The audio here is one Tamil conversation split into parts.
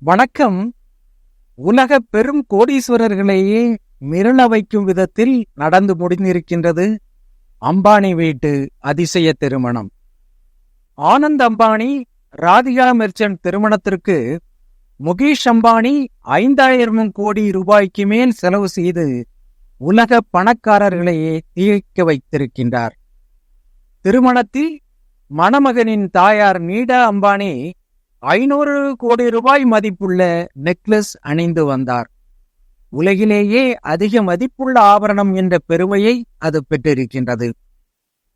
வணக்கம். உலக பெரும் கோடீஸ்வரர்களையே மிரள வைக்கும் விதத்தில் நடந்து முடிந்திருக்கின்றது அம்பானி வீட்டு அதிசய திருமணம். ஆனந்த் அம்பானி ராதிகா மெர்ச்சன்ட் திருமணத்திற்கு முகேஷ் அம்பானி ஐந்தாயிரம் கோடி ரூபாய்க்கு மேல் செலவு செய்து உலக பணக்காரர்களையே திகைக்க வைத்திருக்கின்றார். திருமணத்தில் மணமகனின் தாயார் நீடா அம்பானி ஐநூறு கோடி ரூபாய் மதிப்புள்ள நெக்லஸ் அணிந்து வந்தார். உலகிலேயே அதிக மதிப்புள்ள ஆபரணம் என்ற பெருமையை அது பெற்றிருக்கின்றது.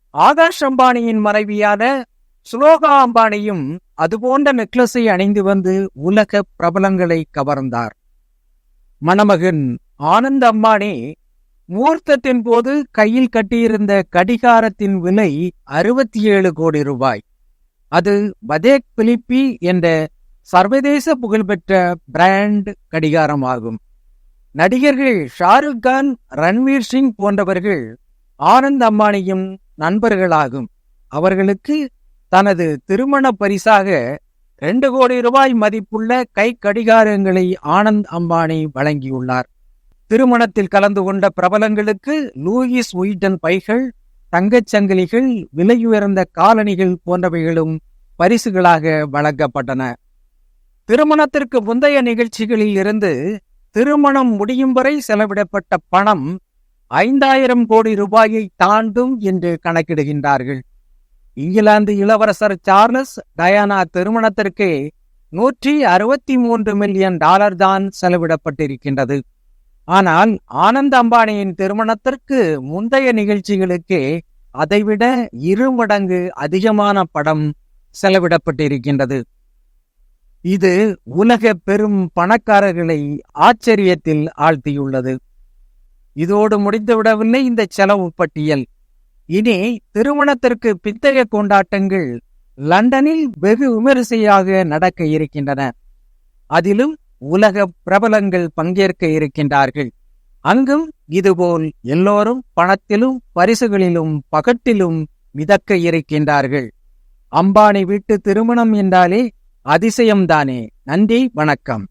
ஆகாஷ் அம்பானியின் மனைவியான சுலோகா அம்பானியும் அதுபோன்ற நெக்லஸை அணிந்து வந்து உலக பிரபலங்களை கவர்ந்தார். மணமகன் ஆனந்த் அம்பானி முகூர்த்தத்தின் போது கையில் கட்டியிருந்த கடிகாரத்தின் விலை அறுபத்தி ஏழு கோடி ரூபாய். அது பதேக் பிலிப்பி என்ற சர்வதேச புகழ்பெற்ற பிராண்ட் கடிகாரமாகும். நடிகர்கள் ஷாருக் கான் ரன்வீர் சிங் போன்றவர்கள் ஆனந்த் அம்பானியும் நண்பர்களாகும். அவர்களுக்கு தனது திருமண பரிசாக ரெண்டு கோடி ரூபாய் மதிப்புள்ள கை கடிகாரங்களை ஆனந்த் அம்பானி வழங்கியுள்ளார். திருமணத்தில் கலந்து கொண்ட பிரபலங்களுக்கு லூயிஸ் உயிட்டன் பைகள் தங்கச் சங்கிலிகள் விலையுயர்ந்த காலணிகள் போன்றவைகளும் பரிசுகளாக வழங்கப்பட்டன. திருமணத்திற்கு முந்தைய நிகழ்ச்சிகளில் இருந்து திருமணம் முடியும் வரை செலவிடப்பட்ட பணம் ஐந்தாயிரம் கோடி ரூபாயை தாண்டும் என்று கணக்கிடுகின்றார்கள். இங்கிலாந்து இளவரசர் சார்லஸ் டயானா திருமணத்திற்கு நூற்றி அறுபத்தி மூன்று மில்லியன் டாலர் தான் செலவிடப்பட்டிருக்கின்றது. ஆனால் ஆனந்த் அம்பானியின் திருமணத்திற்கு முந்தைய நிகழ்ச்சிகளுக்கே அதைவிட இரு மடங்கு அதிகமான படம் செலவிடப்பட்டிருக்கின்றது. இது உலக பெரும் பணக்காரர்களை ஆச்சரியத்தில் ஆழ்த்தியுள்ளது. இதோடு முடிந்துவிடவில்லை இந்த செலவு பட்டியல். இனி திருமணத்திற்கு பிந்தைய கொண்டாட்டங்கள் லண்டனில் வெகு விமரிசையாக நடக்க இருக்கின்றன. அதிலும் உலக பிரபலங்கள் பங்கேற்க இருக்கின்றார்கள். அங்கும் இதுபோல் எல்லோரும் பணத்திலும் பரிசுகளிலும் பகட்டிலும் மிதக்க இருக்கின்றார்கள். அம்பானி வீட்டு திருமணம் என்றாலே அதிசயம்தானே. நன்றி வணக்கம்.